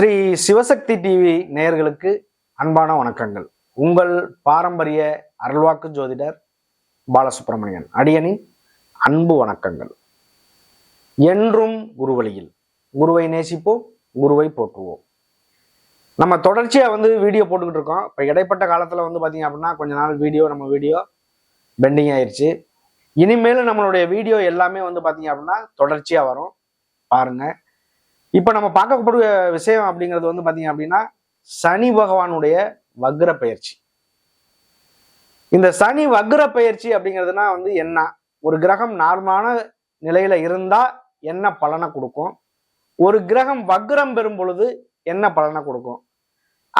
Sri Sivasakthi TV நேயர்களுக்கு அன்பான வணக்கங்கள். உங்கள் பாரம்பரிய அருள்வாக்கு ஜோதிடர் பாலசுப்ரமணியன் அடியனின் அன்பு வணக்கங்கள். என்றும் குருவழியில் குருவை நேசிப்போம் குருவை போற்றுவோம். நம்ம தொடர்ச்சியாக வந்து வீடியோ போட்டுக்கிட்டு இருக்கோம். இப்போ இடைப்பட்ட காலத்தில் வந்து பார்த்தீங்க அப்படின்னா கொஞ்ச நாள் வீடியோ நம்ம வீடியோ பெண்டிங் ஆயிடுச்சு இனிமேல் நம்மளுடைய வீடியோ எல்லாமே வந்து பார்த்தீங்க அப்படின்னா தொடர்ச்சியாக வரும். பாருங்கள் இப்போ நம்ம பார்க்கக்கூடிய விஷயம் அப்படிங்கிறது வந்து பார்த்தீங்க அப்படின்னா சனி பகவானுடைய வக்ர பயிற்சி இந்த சனி வக்ர பயிற்சி அப்படிங்கிறதுனா வந்து என்ன? ஒரு கிரகம் நார்மலான நிலையில இருந்தா என்ன பலனை கொடுக்கும்? ஒரு கிரகம் வக்ரம் பெறும் பொழுது என்ன பலனை கொடுக்கும்?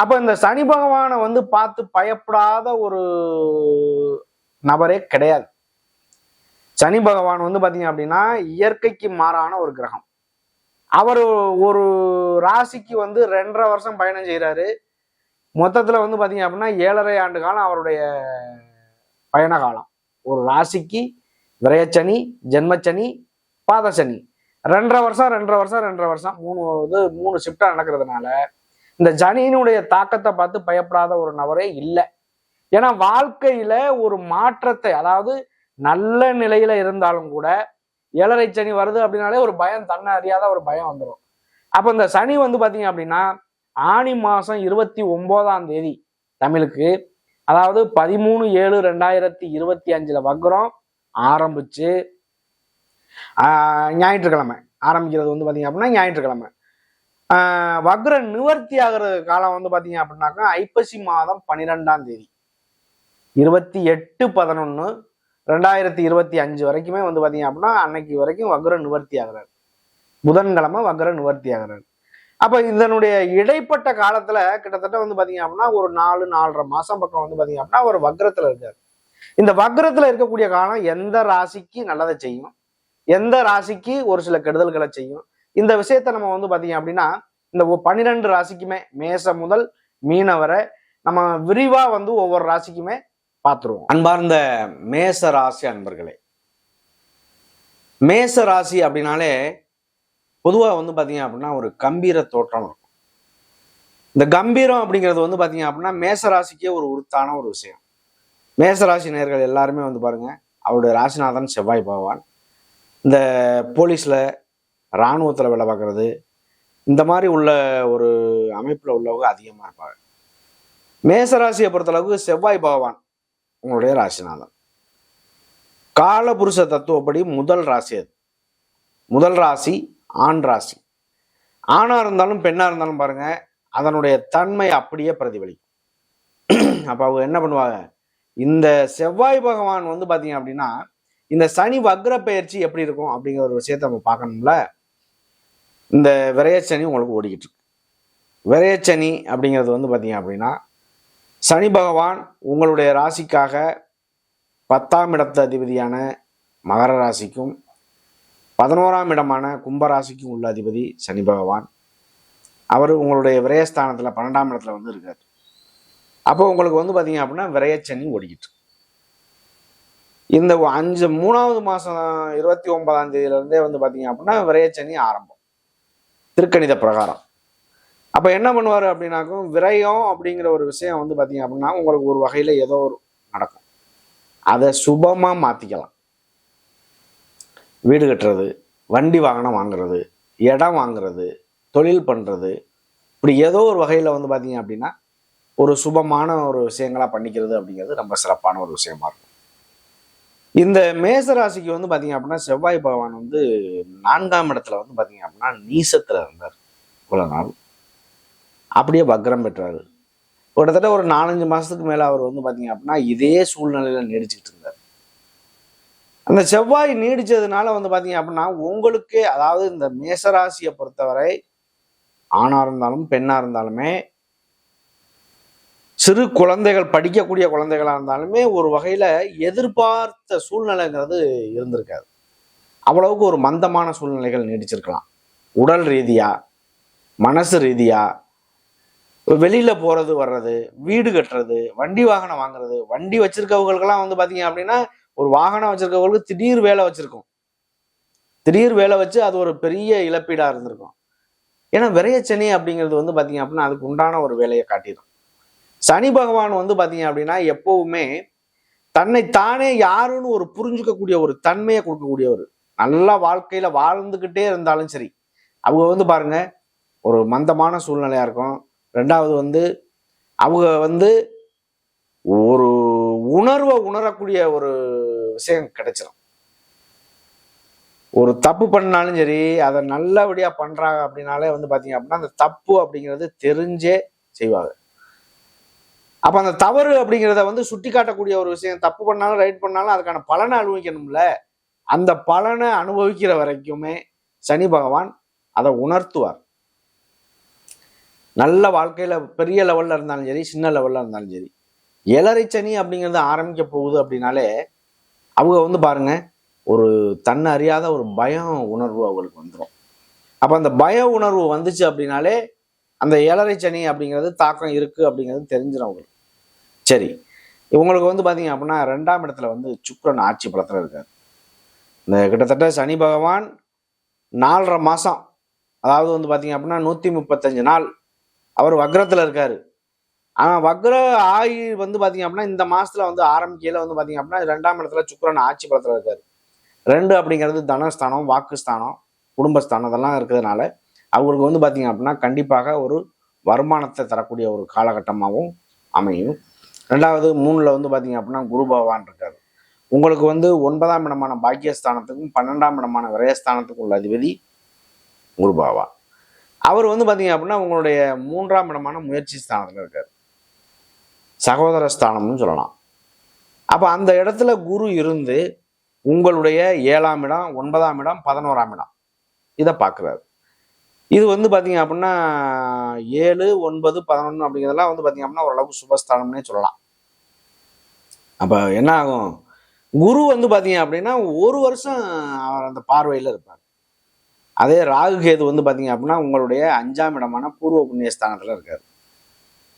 அப்போ இந்த சனி பகவானை வந்து பார்த்து பயப்படாத ஒரு நபரே கிடையாது. சனி பகவான் வந்து பார்த்தீங்க அப்படின்னா இயற்கைக்கு மாறான ஒரு கிரகம். அவர் ஒரு ராசிக்கு வந்து ரெண்டரை வருஷம் பயணம் செய்கிறாரு மொத்தத்தில் வந்து பார்த்தீங்க அப்படின்னா ஏழரை ஆண்டு காலம் அவருடைய பயண காலம். ஒரு ராசிக்கு விரயச்சனி ஜென்மச்சனி பாதசனி. ரெண்டரை வருஷம் ரெண்டரை வருஷம் ரெண்டரை வருஷம். மூணு இது மூணு ஷிஃப்டாக நடக்கிறதுனால இந்த ஜனியினுடைய தாக்கத்தை பார்த்து பயப்படாத ஒரு நபரே இல்லை. ஏன்னா வாழ்க்கையில ஒரு மாற்றத்தை அதாவது நல்ல நிலையில இருந்தாலும் கூட ஏழரை சனி வருது அப்படின்னாலே ஒரு பயம் தன்னை அறியாத ஒரு பயம் வந்துடும் அப்போ இந்த சனி வந்து பார்த்தீங்க அப்படின்னா ஆணி மாதம் இருபத்தி ஒம்போதாம் தேதி தமிழுக்கு அதாவது பதிமூணு ஏழு ரெண்டாயிரத்தி இருபத்தி அஞ்சில் வக்ரம் ஆரம்பிச்சு ஞாயிற்றுக்கிழமை ஆரம்பிக்கிறது வந்து பார்த்தீங்க அப்படின்னா ஞாயிற்றுக்கிழமை. வக்ர நிவர்த்தி ஆகிற காலம் வந்து பார்த்தீங்க அப்படின்னாக்கா ஐப்பசி மாதம் பன்னிரெண்டாம் தேதி. இருபத்தி எட்டு பதினொன்று ரெண்டாயிரத்தி இருபத்தி அஞ்சு வரைக்குமே வந்து பார்த்தீங்க அப்படின்னா அன்னைக்கு வரைக்கும் வக்ர நிவர்த்தி ஆகிறார். புதன்கிழமை வக்ர நிவர்த்தி ஆகிறார். அப்போ இதனுடைய இடைப்பட்ட காலத்துல கிட்டத்தட்ட வந்து பார்த்தீங்க அப்படின்னா ஒரு நாலு நாலரை மாதம் பக்கம் வந்து பார்த்தீங்க அப்படின்னா ஒரு வக்ரத்தில் இருக்காரு. இந்த வக்ரத்துல இருக்கக்கூடிய காலம் எந்த ராசிக்கு நல்லதை செய்யும்? எந்த ராசிக்கு ஒரு சில கெடுதல்களை செய்யும்? இந்த விஷயத்த நம்ம வந்து பார்த்தீங்க அப்படின்னா இந்த பன்னிரெண்டு ராசிக்குமே மேசம் முதல் மீனவரை நம்ம விரிவா வந்து ஒவ்வொரு ராசிக்குமே பார்த்துருவோம். அன்பார்ந்த மேச ராசி அன்பர்களே மேச ராசி அப்படின்னாலே பொதுவாக வந்து பார்த்தீங்க அப்படின்னா ஒரு கம்பீர தோற்றம் இருக்கும். இந்த கம்பீரம் அப்படிங்கிறது வந்து பார்த்தீங்க அப்படின்னா மேச ராசிக்கே ஒரு உருத்தான ஒரு விஷயம். மேச ராசி நேர்கள் எல்லாருமே வந்து பாருங்க அவருடைய ராசிநாதன் செவ்வாய் பகவான். இந்த போலீஸில் இராணுவத்தில் வேலை பார்க்குறது இந்த மாதிரி உள்ள ஒரு அமைப்பில் உள்ளவங்க அதிகமாக இருப்பாங்க. மேச ராசியை பொறுத்தளவுக்கு செவ்வாய் பகவான் உங்களுடைய ராசிநாதன் காலபுருஷ தத்துவப்படி முதல் ராசி அது. முதல் ராசி ஆண் ராசி. ஆணாக இருந்தாலும் பெண்ணாக இருந்தாலும் பாருங்க அதனுடைய தன்மை அப்படியே பிரதிபலிக்கும். அப்போ அவங்க என்ன பண்ணுவாங்க? இந்த செவ்வாய் பகவான் வந்து பார்த்தீங்க அப்படின்னா இந்த சனி வக்ர பயிற்சி எப்படி இருக்கும் அப்படிங்கிற ஒரு விஷயத்த நம்ம பார்க்கணும்ல? இந்த விரையச்சனி உங்களுக்கு ஓடிக்கிட்டு இருக்கு. விரையச்சனி அப்படிங்கிறது வந்து பார்த்தீங்க அப்படின்னா சனி பகவான் உங்களுடைய ராசிக்காக பத்தாம் இடத்து அதிபதியான மகர ராசிக்கும் பதினோராம் இடமான கும்பராசிக்கும் உள்ள அதிபதி சனி பகவான். அவர் உங்களுடைய விரயஸ்தானத்தில் பன்னெண்டாம் இடத்துல வந்து இருக்கார். அப்போ உங்களுக்கு வந்து பார்த்தீங்க அப்படின்னா விரயச்சனி ஓடிக்கிட்டு இந்த அஞ்சு மூணாவது மாதம் இருபத்தி ஒன்பதாம் தேதியிலேருந்தே வந்து பார்த்தீங்க அப்படின்னா விரயச்சனி ஆரம்பம். திருக்கணித பிரகாரம். அப்போ என்ன பண்ணுவார் அப்படின்னாக்கும் விரயம் அப்படிங்கிற ஒரு விஷயம் வந்து பார்த்தீங்க அப்படின்னா உங்களுக்கு ஒரு வகையில் ஏதோ ஒரு நடக்கும். அதை சுபமாக மாற்றிக்கலாம் வீடு கட்டுறது வண்டி வாகனம் வாங்குறது இடம் வாங்குறது தொழில் பண்ணுறது இப்படி ஏதோ ஒரு வகையில் வந்து பார்த்தீங்க அப்படின்னா ஒரு சுபமான ஒரு விஷயங்களா பண்ணிக்கிறது அப்படிங்கிறது ரொம்ப சிறப்பான ஒரு விஷயமா இருக்கும். இந்த மேச ராசிக்கு வந்து பார்த்தீங்க அப்படின்னா செவ்வாய் பகவான் வந்து நான்காம் இடத்துல வந்து பார்த்தீங்க அப்படின்னா நீசத்தில் இருந்தார். இவ்வளோ நாள். அப்படியே வக்ரம் பெற்றார். கிட்டத்தட்ட ஒரு நாலஞ்சு மாதத்துக்கு மேலே அவர் வந்து பார்த்தீங்க அப்படின்னா இதே சூழ்நிலையில் நீடிச்சுக்கிட்டு இருந்தார். அந்த செவ்வாய் நீடிச்சதுனால வந்து பார்த்தீங்க அப்படின்னா உங்களுக்கே அதாவது இந்த மேசராசியை பொறுத்தவரை ஆணாக இருந்தாலும் பெண்ணாக இருந்தாலுமே சிறு குழந்தைகள் படிக்கக்கூடிய குழந்தைகளாக இருந்தாலுமே ஒரு வகையில் எதிர்பார்த்த சூழ்நிலைங்கிறது இருந்திருக்காது. அவ்வளவுக்கு ஒரு மந்தமான சூழ்நிலைகள் நீடிச்சிருக்கலாம். உடல் ரீதியாக மனசு ரீதியாக வெளியில போறது வர்றது வீடு கட்டுறது வண்டி வாகனம் வாங்குறது வண்டி வச்சிருக்கவங்களுக்கெல்லாம் வந்து பாத்தீங்க அப்படின்னா ஒரு வாகனம் வச்சிருக்கவங்களுக்கு திடீர் வேலை வச்சிருக்கும். திடீர் வேலை வச்சு அது ஒரு பெரிய இழப்பீடா இருந்திருக்கும். ஏன்னா விரையச்சனி அப்படிங்கிறது வந்து பார்த்தீங்க அப்படின்னா அதுக்கு உண்டான ஒரு வேலையை காட்டிடும். சனி பகவான் வந்து பார்த்தீங்க அப்படின்னா எப்பவுமே தன்னை தானே யாருன்னு ஒரு புரிஞ்சுக்கக்கூடிய ஒரு தன்மையை கொடுக்கக்கூடியவர். நல்லா வாழ்க்கையில வாழ்ந்துக்கிட்டே இருந்தாலும் சரி. அவங்க வந்து பாருங்க ஒரு மந்தமான சூழ்நிலையா இருக்கும். ரெண்டாவது வந்து அவங்க வந்து ஒரு உணர்வை உணரக்கூடிய ஒரு விஷயம் கிடைச்சிடும் ஒரு தப்பு பண்ணாலும் சரி அதை நல்லபடியாக பண்ணுறாங்க அப்படின்னாலே வந்து பார்த்தீங்க அப்படின்னா அந்த தப்பு அப்படிங்கிறது தெரிஞ்சே செய்வாங்க. அப்போ அந்த தவறு அப்படிங்கிறத வந்து சுட்டி காட்டக்கூடிய ஒரு விஷயம் தப்பு பண்ணாலும் ரைட் பண்ணாலும் அதுக்கான பலனை அனுபவிக்கணும்ல? அந்த பலனை அனுபவிக்கிற வரைக்குமே சனி பகவான் அதை உணர்த்துவார். நல்ல வாழ்க்கையில் பெரிய லெவலில் இருந்தாலும் சரி சின்ன லெவலில் இருந்தாலும் சரி ஏழரை சனி அப்படிங்கிறது ஆரம்பிக்க போகுது அப்படின்னாலே அவங்க வந்து பாருங்க ஒரு தன்னை அறியாத ஒரு பயம் உணர்வு அவங்களுக்கு வந்துடும் அப்போ அந்த பய உணர்வு வந்துச்சு அப்படின்னாலே அந்த இளறைச்சனி சனி அப்படிங்கிறது தாக்கம் இருக்குது அப்படிங்கிறது தெரிஞ்சிடும் அவங்களுக்கு. சரி இவங்களுக்கு வந்து பார்த்தீங்க அப்படின்னா ரெண்டாம் இடத்துல வந்து சுக்ரன் ஆட்சி பலத்தில் இருக்கார். இந்த கிட்டத்தட்ட சனி பகவான் நாலரை மாதம் அதாவது வந்து பார்த்தீங்க அப்படின்னா நூற்றி முப்பத்தஞ்சு நாள் அவர் வக்ரத்தில் இருக்காரு. ஆனால் வக்ர ஆயி வந்து பார்த்தீங்க அப்படின்னா இந்த மாதத்தில் வந்து ஆரம்பிக்கையில் வந்து பார்த்தீங்க அப்படின்னா ரெண்டாம் இடத்துல சுக்கரன் ஆட்சி பலத்துல இருக்கார். ரெண்டு அப்படிங்கிறது தனஸ்தானம் வாக்குஸ்தானம் குடும்பஸ்தானம் இதெல்லாம் இருக்கிறதுனால அவங்களுக்கு வந்து பார்த்தீங்க அப்படின்னா கண்டிப்பாக ஒரு வருமானத்தை தரக்கூடிய ஒரு காலகட்டமாகவும் அமையும். ரெண்டாவது மூணில் வந்து பார்த்தீங்க அப்படின்னா குரு பகவான் இருக்காரு. உங்களுக்கு வந்து ஒன்பதாம் இடமான பாக்கியஸ்தானத்துக்கும் பன்னெண்டாம் இடமான விரயஸ்தானத்துக்கும் உள்ள அதிபதி குரு பகவான். அவர் வந்து பார்த்தீங்க அப்படின்னா உங்களுடைய மூன்றாம் இடமான முயற்சி ஸ்தானத்தில் இருக்கார். சகோதர ஸ்தானம்னு சொல்லலாம். அப்போ அந்த இடத்துல குரு இருந்து உங்களுடைய ஏழாம் இடம் ஒன்பதாம் இடம் பதினோராம் இடம். இதை பார்க்குறாரு இது வந்து பார்த்தீங்க அப்படின்னா ஏழு ஒன்பது பதினொன்று அப்படிங்கிறதெல்லாம் வந்து பார்த்தீங்க அப்படின்னா ஓரளவுக்கு சுபஸ்தானம்னே சொல்லலாம். அப்போ என்ன ஆகும்? குரு வந்து பார்த்தீங்க அப்படின்னா ஒரு வருஷம் அவர் அந்த பார்வையில் இருப்பார். அதே ராகு கேது வந்து பார்த்தீங்க அப்படின்னா உங்களுடைய அஞ்சாம் இடமான பூர்வ புண்ணியஸ்தானத்தில் இருக்கார்.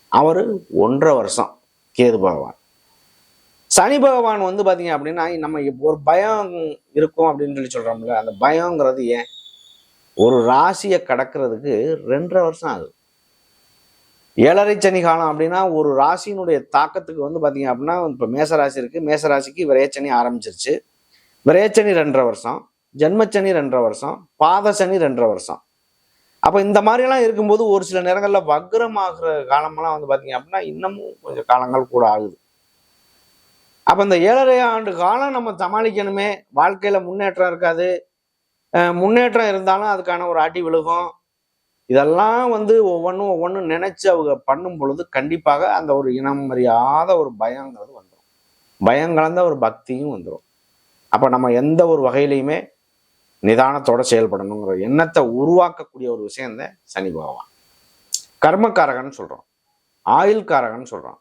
அவர் ஒன்றரை வருஷம் கேது பகவான். சனி பகவான் வந்து பார்த்தீங்க அப்படின்னா நம்ம இப்போ ஒரு பயம் இருக்கும் அப்படின்னு சொல்லி சொல்கிறோம்ல அந்த பயங்கிறது ஏன்? ஒரு ராசியை கடக்கிறதுக்கு ரெண்டரை வருஷம் ஆகுது. ஏழரை சனி காலம் அப்படின்னா ஒரு ராசியினுடைய தாக்கத்துக்கு வந்து பார்த்தீங்க அப்படின்னா இப்போ மேசராசி மேச மேசராசிக்கு விரையச்சனி ஆரம்பிச்சிருச்சு. விரையச்சனி ரெண்டரை வருஷம். ஜென்மச்சனி ரெண்டரை வருஷம் பாதசனி ரெண்டரை வருஷம். அப்போ இந்த மாதிரிலாம் இருக்கும்போது ஒரு சில நேரங்களில் வக்ரமாகிற காலமெல்லாம் வந்து பார்த்தீங்க அப்படின்னா இன்னமும் கொஞ்சம் காலங்கள் கூட ஆகுது. அப்போ இந்த ஏழரை ஆண்டு காலம் நம்ம சமாளிக்கணுமே வாழ்க்கையில் முன்னேற்றம் இருக்காது. முன்னேற்றம் இருந்தாலும் அதுக்கான ஒரு அடி விழுகும். இதெல்லாம் வந்து ஒவ்வொன்றும் ஒவ்வொன்றும் நினைச்சு அவங்க பண்ணும் பொழுது கண்டிப்பாக அந்த ஒரு இனம் அறியாத ஒரு பயங்கிறது வந்துடும் பயம் கலந்த ஒரு பக்தியும் வந்துடும் அப்போ நம்ம எந்த ஒரு வகையிலையுமே நிதானத்தோட செயல்படணுங்கிற எண்ணத்தை உருவாக்கக்கூடிய ஒரு விஷயம் தான் சனி பகவான். கர்மக்காரகன் சொல்றோம் ஆயுள்காரகன் சொல்றோம்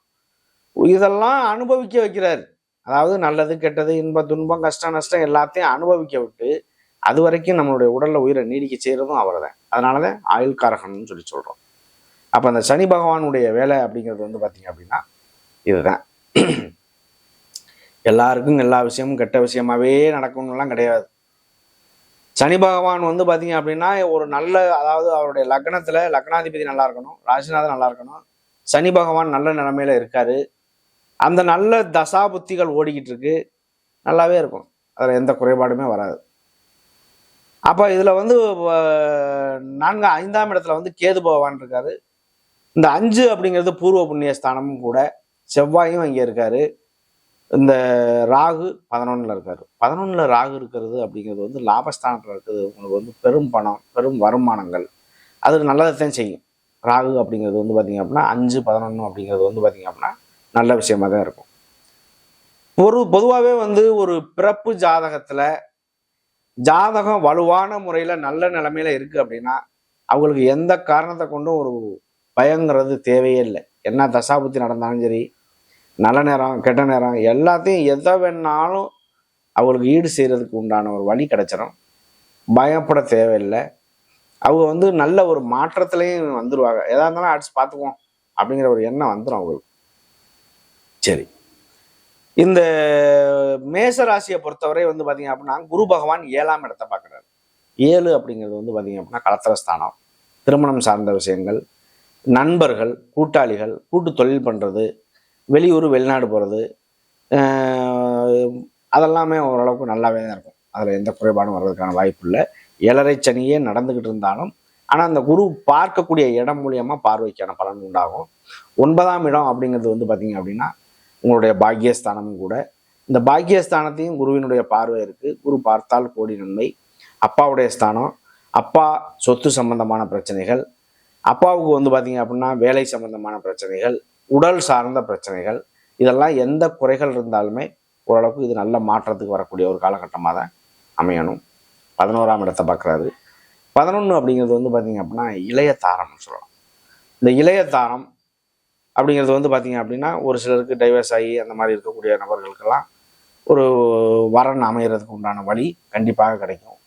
இதெல்லாம் அனுபவிக்க வைக்கிறார். அதாவது நல்லது கெட்டது இன்பம் துன்பம் கஷ்டம் நஷ்டம் எல்லாத்தையும் அனுபவிக்க விட்டு அது வரைக்கும் நம்மளுடைய உடல்ல உயிரை நீடிக்க செய்யறதும் அவர் தான் ஆயுள் ஆயுள்காரகன்னு சொல்லி சொல்றோம். அப்ப அந்த சனி பகவானுடைய வேலை அப்படிங்கிறது வந்து பாத்தீங்க அப்படின்னா இதுதான். எல்லாருக்கும் எல்லா விஷயமும் கெட்ட விஷயமாவே நடக்கணும்லாம் கிடையாது. சனி பகவான் வந்து பார்த்தீங்க அப்படின்னா ஒரு நல்ல அதாவது அவருடைய லக்னத்தில் லக்னாதிபதி நல்லா இருக்கணும் ராசிநாதன் நல்லா இருக்கணும். சனி பகவான் நல்ல நிலமையில இருக்காரு. அந்த நல்ல தசா புத்திகள் ஓடிக்கிட்டு இருக்கு. நல்லாவே இருக்கும். அதில் எந்த குறைபாடுமே வராது. அப்போ இதில் வந்து நான்கு ஐந்தாம் இடத்துல வந்து கேது பகவான் இருக்காரு. இந்த அஞ்சு அப்படிங்கிறது பூர்வ புண்ணிய ஸ்தானமும் கூட. செவ்வாயும் அங்கே இருக்காரு. இந்த ராகு பதினொன்றில் இருக்கார். பதினொன்றில் ராகு இருக்கிறது அப்படிங்கிறது வந்து லாபஸ்தானத்தில் இருக்கிறது. உங்களுக்கு வந்து பெரும் பணம் பெரும் வருமானங்கள். அது நல்லதைத்தான் செய்யும். ராகு அப்படிங்கிறது வந்து பார்த்திங்க அப்படின்னா அஞ்சு பதினொன்று அப்படிங்கிறது வந்து பார்த்திங்க அப்படின்னா நல்ல விஷயமா தான் இருக்கும். ஒரு பொதுவாகவே வந்து ஒரு பிறப்பு ஜாதகத்தில் ஜாதகம் வலுவான முறையில் நல்ல நிலைமையில இருக்குது அப்படின்னா அவங்களுக்கு எந்த காரணத்தை கொண்டும் ஒரு பயங்கிறது தேவையே இல்லை. என்ன தசாபுத்தி நடந்தாலும் சரி நல்ல நேரம் கெட்ட நேரம் எல்லாத்தையும் எதை வேணாலும் அவங்களுக்கு ஈடு செய்கிறதுக்கு உண்டான ஒரு வழி கிடைச்சிடும் பயப்பட தேவையில்லை. அவங்க வந்து நல்ல ஒரு மாற்றத்துலேயும் வந்துடுவாங்க எதா இருந்தாலும் அடிச்சு பார்த்துக்குவோம் அப்படிங்கிற ஒரு எண்ணம் வந்துடும் அவங்களுக்கு. சரி. இந்த மேச ராசியை பொறுத்தவரை வந்து பார்த்தீங்க அப்படின்னா குரு பகவான் ஏழாம் இடத்தை பார்க்குறாரு. ஏழு அப்படிங்கிறது வந்து பார்த்தீங்க அப்படின்னா கலத்திரஸ்தானம் திருமணம் சார்ந்த விஷயங்கள் நண்பர்கள் கூட்டாளிகள் கூட்டு தொழில் பண்ணுறது வெளியூர் வெளிநாடு போகிறது அதெல்லாமே ஓரளவுக்கு நல்லாவே தான் இருக்கும். அதில் எந்த குறைபாடும் வர்றதுக்கான வாய்ப்பு இல்லை. ஏழரை சனியே நடந்துக்கிட்டு இருந்தாலும் ஆனால் அந்த குரு பார்க்கக்கூடிய இடம் மூலியமாக பார்வைக்கான பலன் உண்டாகும். ஒன்பதாம் இடம் அப்படிங்கிறது வந்து பார்த்தீங்க அப்படின்னா உங்களுடைய பாக்கியஸ்தானமும் கூட. இந்த பாக்கியஸ்தானத்தையும் குருவினுடைய பார்வை இருக்குது குரு பார்த்தால் கோடி நன்மை. அப்பாவுடைய ஸ்தானம் அப்பா சொத்து சம்பந்தமான பிரச்சனைகள் அப்பாவுக்கு வந்து பார்த்தீங்க அப்படின்னா வேலை சம்பந்தமான பிரச்சனைகள் உடல் சார்ந்த பிரச்சனைகள் இதெல்லாம் எந்த குறைகள் இருந்தாலுமே ஓரளவுக்கு இது நல்ல மாற்றத்துக்கு வரக்கூடிய ஒரு காலகட்டமாக தான் அமையணும். பதினோராம் இடத்தை பார்க்குறாரு. பதினொன்று அப்படிங்கிறது வந்து பார்த்தீங்க அப்படின்னா இளைய தாரம்னு சொல்லலாம். இந்த இளைய தாரம் அப்படிங்கிறது வந்து பார்த்தீங்க அப்படின்னா ஒரு சிலருக்கு டைவர்ஸ் ஆகி அந்த மாதிரி இருக்கக்கூடிய நபர்களுக்கெல்லாம் ஒரு வரன் அமைகிறதுக்கு உண்டான வழி கண்டிப்பாக கிடைக்கும்.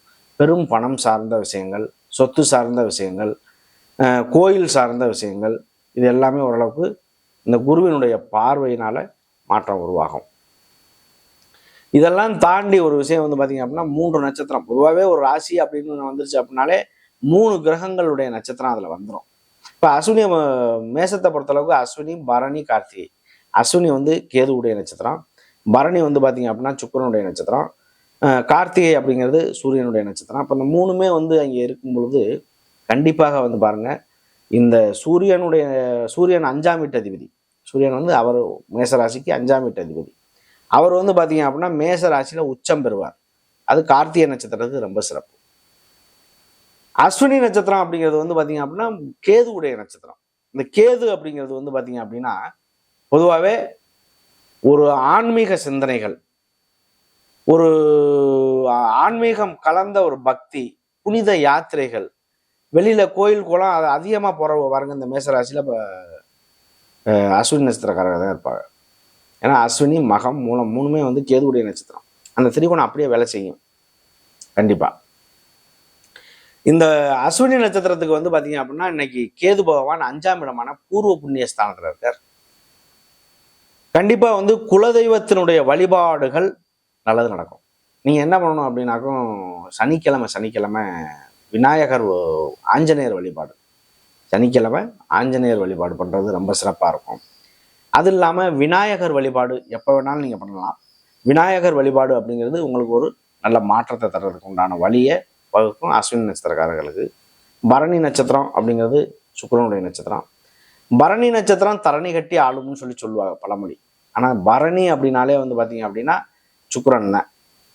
பெரும் பணம் சார்ந்த விஷயங்கள் சொத்து சார்ந்த விஷயங்கள் கோயில் சார்ந்த விஷயங்கள் இது எல்லாமே ஓரளவுக்கு இந்த குருவினுடைய பார்வையினால மாற்றம் உருவாகும். இதெல்லாம் தாண்டி ஒரு விஷயம் வந்து பார்த்தீங்க அப்படின்னா மூன்று நட்சத்திரம். பொதுவாகவே ஒரு ராசி அப்படின்னு வந்துருச்சு அப்படின்னாலே மூணு கிரகங்களுடைய நட்சத்திரம் அதில் வந்துடும் இப்போ அஸ்வினி மேசத்தை பொறுத்தளவுக்கு அஸ்வினி பரணி கார்த்திகை. அஸ்வினி வந்து கேதுவுடைய நட்சத்திரம். பரணி வந்து பார்த்தீங்க அப்படின்னா சுக்கிரனுடைய நட்சத்திரம். கார்த்திகை அப்படிங்கிறது சூரியனுடைய நட்சத்திரம். அப்போ இந்த மூணுமே வந்து அங்கே இருக்கும் பொழுது கண்டிப்பாக வந்து பாருங்கள் இந்த சூரியனுடைய சூரியன் அஞ்சாம் வீட்டு அதிபதி. சூரியன் வந்து அவர் மேசராசிக்கு அஞ்சாம் வீட்டு அதிபதி. அவர் வந்து பார்த்தீங்க அப்படின்னா மேசராசியில் உச்சம் பெறுவார். அது கார்த்திகை நட்சத்திரத்துக்கு ரொம்ப சிறப்பு. அஸ்வினி நட்சத்திரம் அப்படிங்கிறது வந்து பார்த்தீங்க அப்படின்னா கேது உடைய நட்சத்திரம். இந்த கேது அப்படிங்கிறது வந்து பார்த்தீங்க அப்படின்னா பொதுவாகவே ஒரு ஆன்மீக சிந்தனைகள் ஒரு ஆன்மீகம் கலந்த ஒரு பக்தி புனித யாத்திரைகள் வெளியில கோயில் குளம் அது அதிகமாக போகிற பாருங்க இந்த மேசராசியில் இப்போ அஸ்வினி நட்சத்திரக்காரங்க தான் இருப்பாங்க. ஏன்னா அஸ்வினி மகம் மூலம் மூணுமே வந்து கேதுவுடைய நட்சத்திரம். அந்த திரிகோணம் அப்படியே வேலை செய்யும். கண்டிப்பாக இந்த அஸ்வினி நட்சத்திரத்துக்கு வந்து பார்த்தீங்க அப்படின்னா இன்னைக்கு கேது பகவான் அஞ்சாம் இடமான பூர்வ புண்ணிய ஸ்தானத்தில் இருக்கார். கண்டிப்பாக வந்து குலதெய்வத்தினுடைய வழிபாடுகள் நல்லது நடக்கும். நீங்கள் என்ன பண்ணணும் அப்படின்னாக்கும் சனிக்கிழமை சனிக்கிழமை விநாயகர் ஆஞ்சநேயர் வழிபாடு. சனிக்கிழமை ஆஞ்சநேயர் வழிபாடு பண்ணுறது ரொம்ப சிறப்பாக இருக்கும். அது இல்லாமல் விநாயகர் வழிபாடு எப்போ வேணாலும் நீங்கள் பண்ணலாம். விநாயகர் வழிபாடு அப்படிங்கிறது உங்களுக்கு ஒரு நல்ல மாற்றத்தை தர்றதுக்கு உண்டான வழியை வகுக்கும் அஸ்வினி நட்சத்திரக்காரர்களுக்கு. பரணி நட்சத்திரம் அப்படிங்கிறது சுக்கரனுடைய நட்சத்திரம். பரணி நட்சத்திரம் தரணி கட்டி ஆளும்னு சொல்லி சொல்லுவாங்க பழமொழி. ஆனால் பரணி அப்படின்னாலே வந்து பார்த்தீங்க அப்படின்னா சுக்கரன் தான்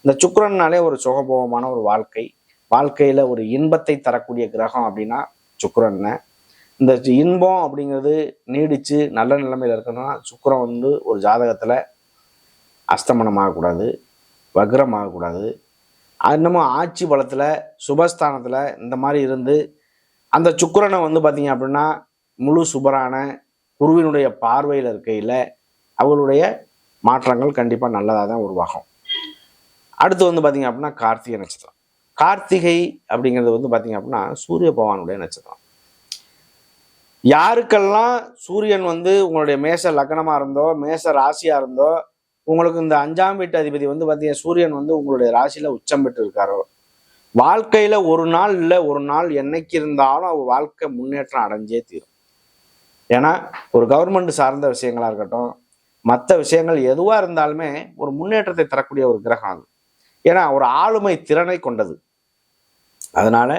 இந்த சுக்கரன்னாலே ஒரு சுகபோகமான ஒரு வாழ்க்கை. வாழ்க்கையில் ஒரு இன்பத்தை தரக்கூடிய கிரகம் அப்படின்னா சுக்கரன் தான் இந்த இன்பம் அப்படிங்கிறது நீடித்து நல்ல நிலைமையில் இருக்கணும்னா சுக்கரம் வந்து ஒரு ஜாதகத்தில் அஸ்தமனம் ஆகக்கூடாது வக்ரம் ஆகக்கூடாது அது இன்னமும் ஆட்சி பலத்தில் சுபஸ்தானத்தில் இந்த மாதிரி இருந்து அந்த சுக்கரனை வந்து பார்த்திங்க அப்படின்னா முழு சுபரான குருவினுடைய பார்வையில் இருக்கையில் அவர்களுடைய மாற்றங்கள் கண்டிப்பாக நல்லதாக தான் உருவாகும். அடுத்து வந்து பார்த்திங்க அப்படின்னா கார்த்திகை நட்சத்திரம். கார்த்திகை அப்படிங்கிறது வந்து பார்த்தீங்க அப்படின்னா சூரிய பகவானுடைய நட்சத்திரம். யாருக்கெல்லாம் சூரியன் வந்து உங்களுடைய மேச லக்னமாக இருந்தோ மேச ராசியாக இருந்தோ உங்களுக்கு இந்த அஞ்சாம் வீட்டு அதிபதி வந்து பார்த்தீங்கன்னா சூரியன் வந்து உங்களுடைய ராசியில் உச்சம் பெற்று இருக்காரோ ஒரு நாள் இல்லை ஒரு நாள் என்னைக்கு இருந்தாலும் அவங்க வாழ்க்கை முன்னேற்றம் அடைஞ்சே தீரும். ஏன்னா ஒரு கவர்மெண்ட் சார்ந்த விஷயங்களாக இருக்கட்டும் மற்ற விஷயங்கள் எதுவாக இருந்தாலுமே ஒரு முன்னேற்றத்தை தரக்கூடிய ஒரு கிரகம் அது. ஏன்னா ஒரு ஆளுமை திறனை கொண்டது. அதனால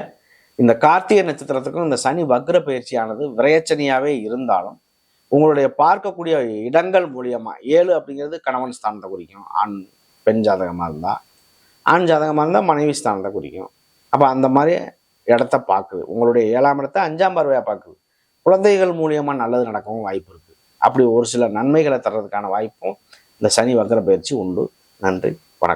இந்த கார்த்திகை நட்சத்திரத்துக்கும் இந்த சனி வக்ர பயிற்சியானது விரையச்சனியாகவே இருந்தாலும் உங்களுடைய பார்க்கக்கூடிய இடங்கள் மூலியமாக ஏழு அப்படிங்கிறது கணவன் ஸ்தானத்தை குறிக்கும். ஆண் பெண் ஜாதகமாக இருந்தால் ஆண் ஜாதகமாக இருந்தால் மனைவி ஸ்தானத்தை குறிக்கும். அப்போ அந்த மாதிரி இடத்த பார்க்குது. உங்களுடைய ஏழாம் இடத்தை அஞ்சாம் பார்வையாக பார்க்குது. குழந்தைகள் மூலியமாக நல்லது நடக்கவும் வாய்ப்பு இருக்குது அப்படி ஒரு சில நன்மைகளை தர்றதுக்கான வாய்ப்பும் இந்த சனி வக்ர பயிற்சி உண்டு. நன்றி.